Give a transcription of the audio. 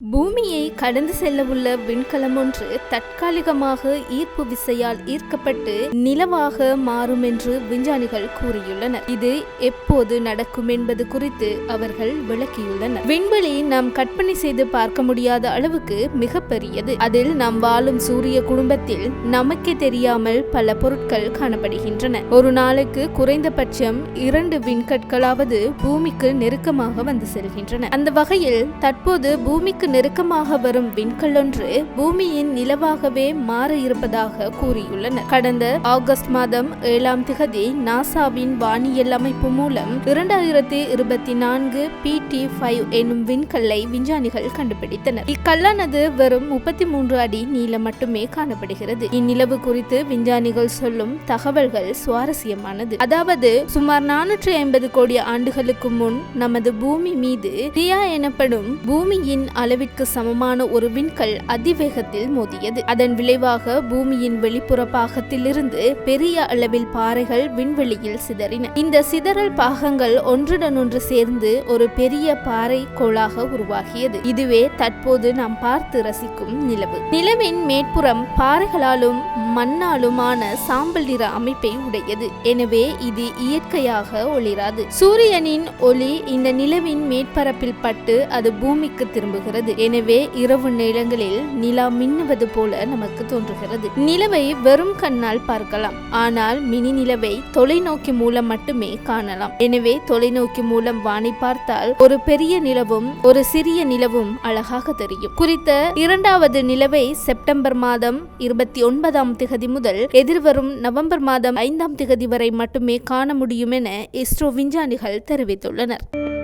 பூமியை கடந்து செல்லவுள்ள விண்கலம் ஒன்று தற்காலிகமாக ஈர்ப்பு விசையால் ஈர்க்கப்பட்டு நிலவாக மாறும் என்று விஞ்ஞானிகள் கூறியுள்ளனர். இது எப்போது நடக்கும் என்பது குறித்து அவர்கள் விளக்கியுள்ளனர். விண்வெளி நாம் கற்பனை செய்து பார்க்க முடியாத அளவுக்கு மிக பெரியது அதில் நாம் வாழும் சூரிய குடும்பத்தில் நமக்கே தெரியாமல் பல பொருட்கள் காணப்படுகின்றன. ஒரு நாளுக்கு குறைந்தபட்சம் இரண்டு விண்கற்களாவது பூமிக்கு நெருக்கமாக வந்து செல்கின்றன. அந்த வகையில் தற்போது பூமிக்கு நெருக்கமாக வரும் விண்கல்லொன்று பூமியின் நிலவாகவே மாற இருப்பதாக கூறியுள்ளனர் கடந்த ஆகஸ்ட் மாதம் ஏழாம் திகதி நாசாவின் வானியல் அமைப்பு மூலம் இரண்டாயிரத்தி இருபத்தி நான்கு பி டி ஃபைவ் எனும் விண்கல்லை விஞ்ஞானிகள் கண்டுபிடித்தனர். இக்கல்லானது வெறும் முப்பத்தி மூன்று அடி நீளம் மட்டுமே காணப்படுகிறது. இந்நிலவு குறித்து விஞ்ஞானிகள் சொல்லும் தகவல்கள் சுவாரஸ்யமானது. அதாவது சுமார் நானூற்றி ஐம்பது கோடி ஆண்டுகளுக்கு முன் நமது பூமி மீது ரியா எனப்படும் பூமியின் அளவு அளவிற்கு சமமான ஒரு விண்கல் அதிவேகத்தில் மோதியது. அதன் விளைவாக பூமியின் வெளிப்புற பாகத்திலிருந்து பெரிய அளவில் பாறைகள் விண்வெளியில் சிதறின. இந்த சிதறல் பாகங்கள் ஒன்றுடன் ஒன்று சேர்ந்து ஒரு பெரிய பாறை கோளாக உருவாகியது. இதுவே தற்போது நாம் பார்த்து ரசிக்கும் நிலவு. நிலவின் மேற்புறம் பாறைகளாலும் மண்ணாலுமான சாம்பல் நிற அமைப்பை உடையது. எனவே இது இயற்கையாக ஒளிராது. சூரியனின் ஒளி இந்த நிலவின் மேற்பரப்பில் பட்டு அது பூமிக்கு திரும்புகிறது. எனவே இரவு நேரங்களில் நிலா மின்னுவது போல நமக்கு தோன்றுகிறது. நிலவை வெறும் கண்ணால் பார்க்கலாம். ஆனால் மினி நிலவை தொலைநோக்கி மூலம் மட்டுமே காணலாம். எனவே தொலைநோக்கி மூலம் வானை பார்த்தால் ஒரு பெரிய நிலவும் ஒரு சிறிய நிலவும் அழகாக தெரியும். குறித்த இரண்டாவது நிலவை செப்டம்பர் மாதம் இருபத்தி ஒன்பதாம் திகதி முதல் எதிர்வரும் நவம்பர் மாதம் ஐந்தாம் திகதி வரை மட்டுமே காண முடியும் என இஸ்ரோ விஞ்ஞானிகள் தெரிவித்துள்ளனர்.